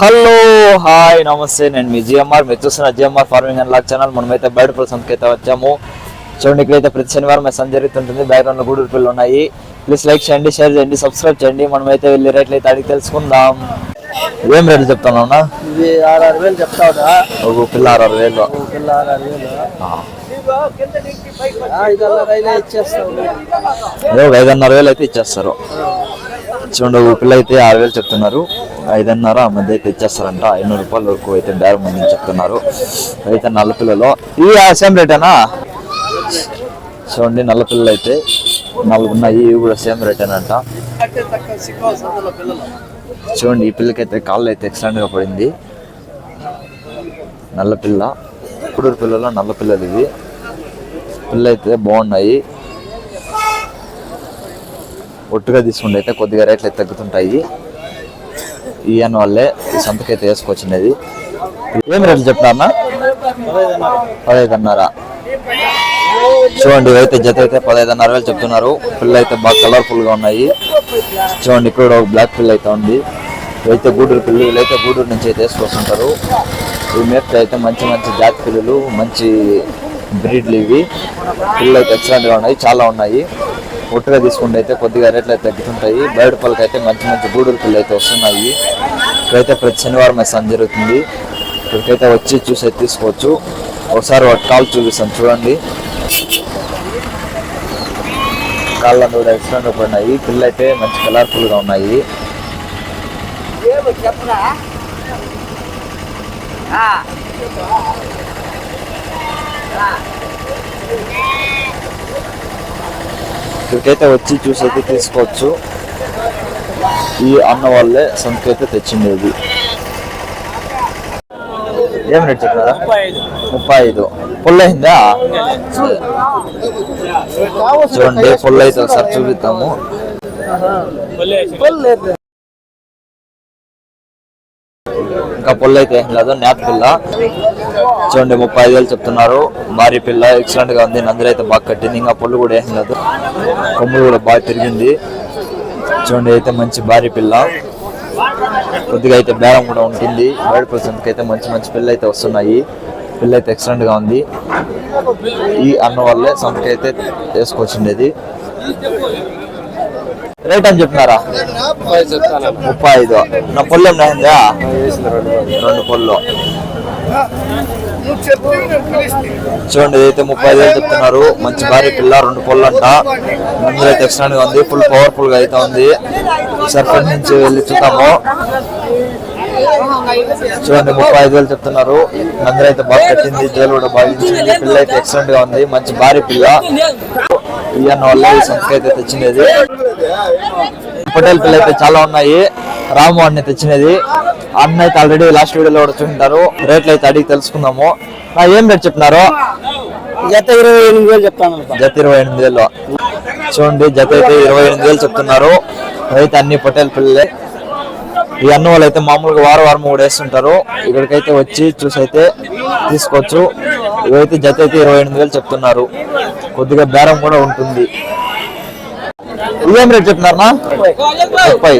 Hello hi నమస్తే. నేను మీ GMR. మీరు చూస్తున్న GMR farming and lock channel. మనమైతే బయట ప్రసంతకి అయితే వచ్చాము. చూడండి ఇక్కడైతే ప్రతి శనివారం మెసేజ్ జరుగుతుంటుంది బ్యాక్గ్రౌండ్లో గూడూరు పిల్లలు ఉన్నాయి. ప్లీజ్ లైక్ చేయండి షేర్ చేయండి సబ్స్క్రైబ్ చేయండి. మనమైతే వెళ్ళి రేట్లు అయితే అడిగి తెలుసుకుందాం. ఏం రేట్లు చెప్తాను అన్న? ఇవి ఆరు వేలు ఒక పిల్ల ఆరు వేలు. పిల్ల ఆరు వేలు. ఐదున్నర వేలు అయితే ఇచ్చేస్తారు. చూడండి ఒక పిల్ల అయితే ఆరు వేలు చెప్తున్నారు. ఐదున్నర ఆ మధ్య అయితే ఇచ్చేస్తారంట ఐనూరు రూపాయల వరకు అయితే బేరం మంది చెప్తున్నారు. అయితే నల్ల పిల్లలో. ఇవి సేమ్ రేటేనా చూడండి నల్ల పిల్లలు అయితే నాలుగు ఉన్నాయి ఇవి కూడా సేమ్ రేటేనంట చూడండి ఈ పిల్లకైతే కాళ్ళు అయితే ఎక్సలెంట్ పడింది. నల్ల పిల్ల. ఇప్పుడు పిల్లలు నల్ల పిల్లలు ఇవి. పిల్ల అయితే బాగున్నాయి. ఒట్టుగా తీసుకుంటే అయితే కొద్దిగా రేట్లు అయితే తగ్గుతుంటాయి. ఈయన వాళ్ళే ఈ సంతకైతే వేసుకొచ్చినది. ఏం రేట్లు చెప్పినా పదహైదున్నర. చూడండి ఇవైతే జత అయితే పదహైదున్నర వేలు చెప్తున్నారు. పిల్ల అయితే బాగా కలర్ఫుల్గా ఉన్నాయి. చూడండి ఇక్కడ ఒక బ్లాక్ పిల్ల అయితే ఉంది. ఇవైతే గూడూరు పిల్లలు వీళ్ళైతే గూడూరు నుంచి అయితే వేసుకొస్తుంటారు. ఈ మేపుతే అయితే మంచి మంచి జాతి పిల్లలు మంచి బ్రీడ్లు ఇవి. పిల్లలు అయితే ఎక్సలెంట్గా ఉన్నాయి చాలా ఉన్నాయి. పొట్టుగా తీసుకుంటే అయితే కొద్దిగా రేట్లు అయితే తగ్గుతుంటాయి. బయట పళ్ళకి అయితే మంచి మంచి గూడూరు పిల్లలు అయితే వస్తున్నాయి. ఇక్కడైతే ప్రతి శనివారం మెస్సాన్ జరుగుతుంది. ఇక్కడికైతే వచ్చి చూసి అయితే తీసుకోవచ్చు. ఒకసారి వాటి కాల్ చూపిస్తాను. చూడండి. కాళ్ళను కూడా ఎక్సలెంట్ పడినాయి. పిల్లలు అయితే మంచి కలర్ఫుల్గా ఉన్నాయి. చెప్పరా ఇక్కడికైతే వచ్చి చూసి అయితే తీసుకోవచ్చు. ఈ అన్న వాళ్ళే సంతకైతే తెచ్చిండేది. ఏం రేట్ చెప్పారా? ముప్పై ఐదు. పుల్ల అయిందా చూడండి పుల్ల అయితే ఒకసారి చూపిద్దాము. ఇంకా పుల్ల అయితే ఏం లేదు నేత పిల్ల. చూడండి ముప్పై ఐదు వేలు చెప్తున్నారు. భారీ పిల్ల ఎక్సలెంట్గా ఉంది నందులు అయితే బాగా కట్టింది. ఇంకా పుల్లు కూడా ఏం లేదు. కొమ్ములు కూడా బాగా తిరిగింది చూడండి అయితే మంచి భారీ పిల్ల. కొద్దిగా అయితే బేరం కూడా ఉంటుంది. బయట పర్సెంట్కి అయితే మంచి మంచి పిల్ల అయితే వస్తున్నాయి. పిల్ల అయితే ఎక్సలెంట్గా ఉంది. ఈ అన్న వల్లే సంతకి అయితే వేసుకొచ్చిండేది. రేట్ అని చెప్తున్నారా? ముప్పై ఐదు. నా పొల్లు ఉన్నాయా రెండు పొల్లు. చూడండి ఇదైతే ముప్పై ఐదు వేలు చెప్తున్నారు. మంచి భారీ పిల్ల రెండు పొల్లు అంట. మందులు అయితే ఎక్స్ట్రా గా ఉంది. ఫుల్ పవర్ఫుల్గా అయితే ఉంది. సర్పంచ్ నుంచి వెళ్ళి చూద్దాము. చూడండి ముప్పై ఐదు వేలు చెప్తున్నారు. అందరూ అయితే బాగా కట్టింది. జైలు కూడా బాగా పిల్ల అయితే ఎక్సలెంట్గా ఉంది. మంచి భారీ పిల్ల. ఇవన్న వల్ల ఈ సంస్థ అయితే తెచ్చినది పటేల్ పిల్ల అయితే చాలా ఉన్నాయి. రాము అన్ని తెచ్చినది. అన్న అయితే ఆల్రెడీ లాస్ట్ వీడియోలో కూడా చూంటారు రేట్లు అయితే అడిగి తెలుసుకుందాము. నా ఏం రేట్ చెప్పినారు జత ఇరవై ఎనిమిది వేలు చెప్తాను జత ఇరవై ఎనిమిది వేలు. చూడండి జత అయితే ఇరవై ఎనిమిది వేలు చెప్తున్నారు. అయితే అన్ని పటేల్ పిల్లలే. ఈ అన్న వాళ్ళు అయితే మామూలుగా వారం వారం కూడా వేస్తుంటారు. ఇక్కడికైతే వచ్చి చూసి అయితే తీసుకోవచ్చు. ఇవైతే జత అయితే ఇరవై ఎనిమిది వేలు చెప్తున్నారు. కొద్దిగా బేరం కూడా ఉంటుంది. ఇదేం రేట్ చెప్తున్నారన్నా ముప్పై.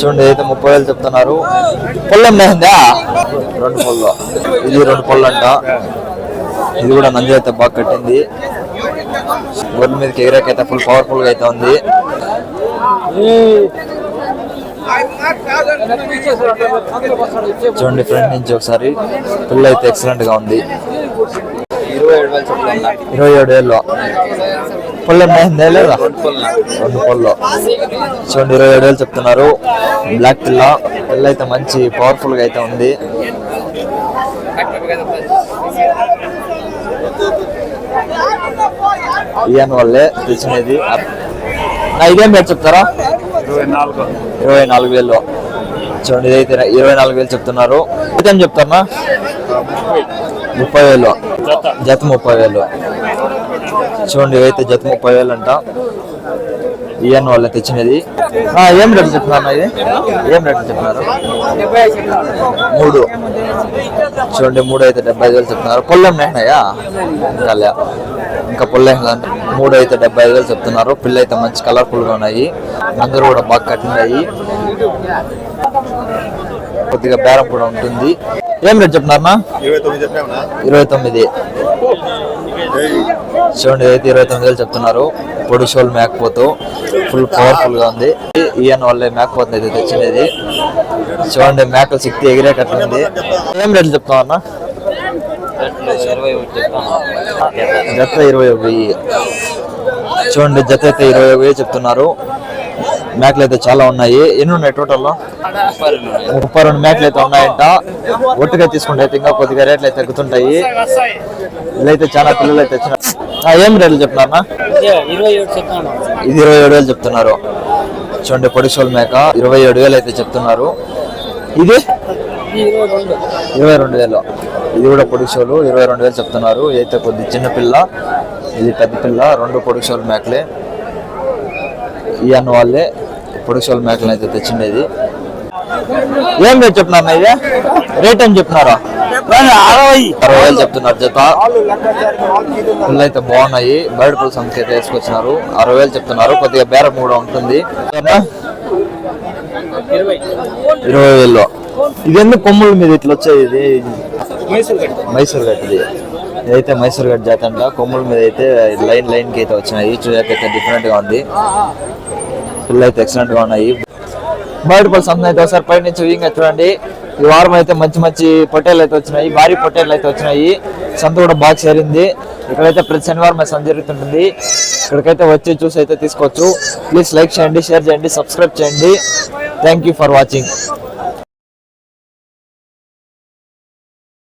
చూడండి అయితే ముప్పై వేలు చెప్తున్నారు. పొల్లం లేదా రెండు పొల్ల. ఇది రెండు పొల్లు అంట ఇది కూడా నంది అయితే బాగా కట్టింది. గొర్రెల మీదకి అయితే ఫుల్ పవర్ఫుల్గా అయితే ఉంది. చూడండి ఫ్రంట్ నుంచి ఒకసారి. పిల్ల అయితే ఎక్సలెంట్గా ఉంది. ఇరవై ఏడు వేలు చెప్తాను ఇరవై ఏడు వేలు పొల్లం లేదా రెండు పొల్లు చూడండి ఇరవై ఏడు వేలు చెప్తున్నారు. బ్లాక్ పిల్ల. పిల్ల అయితే మంచి పవర్ఫుల్గా అయితే ఉంది. ఈయన వల్లే తెచ్చినది. ఇదేం రేట్ చెప్తారా? ఇరవై నాలుగు. ఇరవై నాలుగు వేలు. చూడండి ఇదైతే ఇరవై నాలుగు వేలు చెప్తున్నారు. ఇదేం చెప్తారా ముప్పై వేలు. జత ముప్పై వేలు. చూడండి ఇవైతే జత ముప్పై వేలు అంట ఈఎన్ వాళ్ళే తెచ్చినది. ఏం రేటు చెప్తున్నారు ఇది ఏం రేటు చెప్తున్నారు? మూడు. చూడండి మూడు అయితే డెబ్బై ఐదు వేలు చెప్తున్నారు. పొల్లం నేనాయా ఇంకా. ఇంకా పొల్లే మూడు అయితే డెబ్బై ఐదు వేలు చెప్తున్నారు. పిల్ల అయితే మంచి కలర్ఫుల్గా ఉన్నాయి. అందరూ కూడా బాగా కట్టినాయి కొద్దిగా బేరం కూడా ఉంటుంది. ఏం రేట్ చెప్తున్నారన్నా? చెప్పామన్నా. ఇరవై తొమ్మిది. చూడండి అయితే ఇరవై తొమ్మిది వేలు చెప్తున్నారు పొడి షోల్ మేకపోతూ ఫుల్ పవర్ఫుల్గా ఉంది. ఈయన వాళ్ళే మేకపోతుంది అయితే తెచ్చినది చూడండి మేకలు శక్తి ఎగిరేటట్లుంది ఏం రేట్లు చెప్తాం అన్న? జత ఇరవై చూడండి జత అయితే ఇరవై ఒక చెప్తున్నారు. మేకలు అయితే చాలా ఉన్నాయి. ఎన్ని ఉన్నాయి టోటల్లో? ముప్పై రెండు మేకలు అయితే ఉన్నాయంట. ఒట్టుగా తీసుకుంటే అయితే ఇంకా కొద్దిగా రేట్లు అయితే తగ్గుతుంటాయి. వీళ్ళైతే చాలా పిల్లలు అయితే వచ్చిన ఏం రేట్లు చెప్తున్నారా ఇది ఇరవై ఏడు వేలు చెప్తున్నారు. చూడండి పొడిసోల్ మేక ఇరవై ఏడు వేలు అయితే చెప్తున్నారు. ఇది? ఇరవై రెండు వేలు. ఇది కూడా పొడిసోలు ఇరవై రెండు వేలు చెప్తున్నారు. అయితే కొద్ది చిన్నపిల్ల ఇది పెద్ద పిల్ల రెండు పొడిసోలు మేకలే. ఇవన్న వాళ్ళే పొడిసోల్ మేకలను అయితే తెచ్చిండేది. ఏం రేట్ చెప్తున్నారు ఇది రేట్ ఏం చెప్తున్నారా? అరవై అరవై వేలు చెప్తున్నారు జత. పిల్లలు అయితే బాగున్నాయి. బయట పుల్ సంఖ్య అయితే వేసుకొచ్చినారు. అరవై వేలు చెప్తున్నారు. కొద్దిగా బేరం కూడా ఉంటుంది. ఇరవై వేల్లో ఇది ఎందుకు కొమ్ముల మీద ఇట్లా వచ్చేది ఇది? మైసూర్ గట్టిది ఇది ఇదైతే మైసూర్ గట్ జాతర అంట. కొమ్ముల మీద అయితే లైన్ లైన్కి అయితే వచ్చినాయి. చూడకైతే డిఫరెంట్గా ఉంది. ఫుల్ అయితే ఎక్సలెంట్గా ఉన్నాయి. బయట పళ్ళు సంత అయితే ఒకసారి పై నుంచి ఇంకా చూడండి. ఈ వారం అయితే మంచి మంచి పొట్టేలు అయితే వచ్చినాయి. భారీ పొట్టేలు అయితే వచ్చినాయి. సంత కూడా బాగా చేరింది. ఇక్కడైతే ప్రతి శనివారం సంత జరుగుతుంటుంది. ఇక్కడికైతే వచ్చి చూసి అయితే తీసుకోవచ్చు. ప్లీజ్ లైక్ చేయండి షేర్ చేయండి సబ్స్క్రైబ్ చేయండి. Thank you for watching